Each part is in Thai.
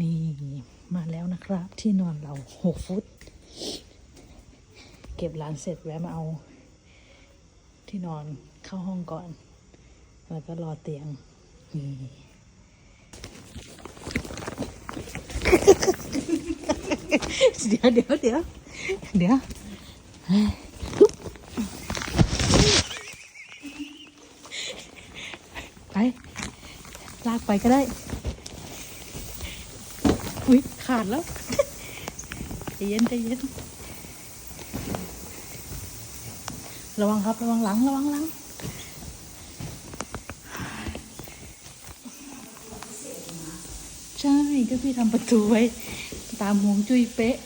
นี่มาแล้วนะครับ ที่นอนเราหกฟุต เก็บร้านเสร็จแวะมาเอา ที่นอนเข้าห้องก่อน แล้วก็รอเตียงนี่เดี๋ยวเดี๋ยวเดี๋ยวเดี๋ยวไป ลากไปก็ได้ อุ้ยขาดแล้วใจเย็นใจเย็นระวังครับระวังหลังระวังหลังใช่ก็พี่ทำประตูไว้ ตามห่วงจุ้ยเป๊ะ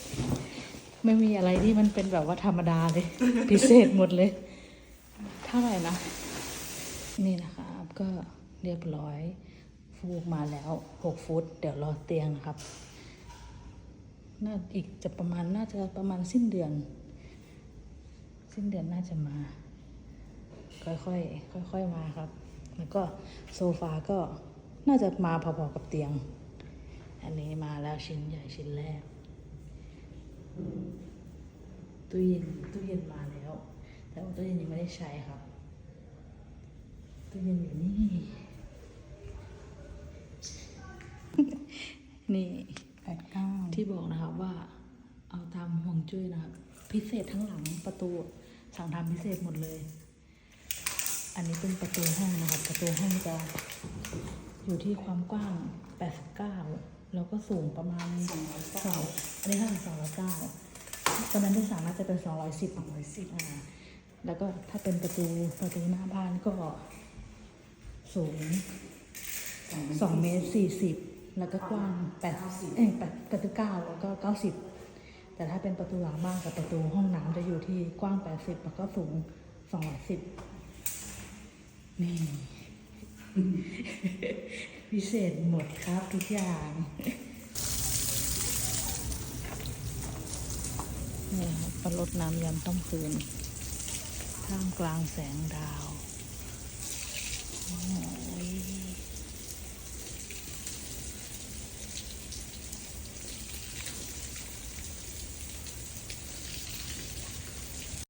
ไม่มีอะไรที่มันเป็นแบบว่าธรรมดาเลย พิเศษหมดเลยเท่าไหร่นะ นี่นะครับก็เรียบร้อย ฟูกมาแล้วหกฟุต เดี๋ยวรอเตียงนะครับ น่าอีกจะประมาณน่าจะประมาณสิ้นเดือน สิ้นเดือนน่าจะมา ค่อยๆค่อยๆมาครับ แล้วก็โซฟาก็น่าจะมาพอๆกับเตียง อันนี้มาแล้วชิ้นใหญ่ชิ้นแรกตู้เย็นตู้เย็นมาแล้ว แต่ว่าตู้เย็นยังไม่ได้ใช้ครับตู้เย็นอยู่นี่ นี่แปดเก้าที่บอกนะครับว่าเอาตามห่วงจุ้ยนะครับ พิเศษทั้งหลังประตูสั่งทำพิเศษหมดเลย อันนี้เป็นประตูห้องนะครับ ประตูห้องจะอยู่ที่ความกว้าง 89 แล้วก็สูงประมาณสองอันนี้เท่าไหร่สองร้อยเก้าตอนนั้นที่สั่งน่าจะเป็นสองร้อยสิบสองร้อยสิบอ่าแล้วก็ถ้าเป็นประตูประตูหน้าบ้านก็สูงสองเมตรสี่สิบ แล้วก็กว้างแปดเอ้ยแปดแปดสิบเก้าแล้วก็เก้าสิบแต่ถ้าเป็นประตูหลังบ้านกับประตูห้องน้ำจะอยู่ที่กว้างแปดสิบแล้วก็สูงสองร้อยสิบนี่ พิเศษหมดครับทุกอย่างนี่ครับปลดน้ำยำต้มคืน ท่ามกลางแสงดาว โอ้โห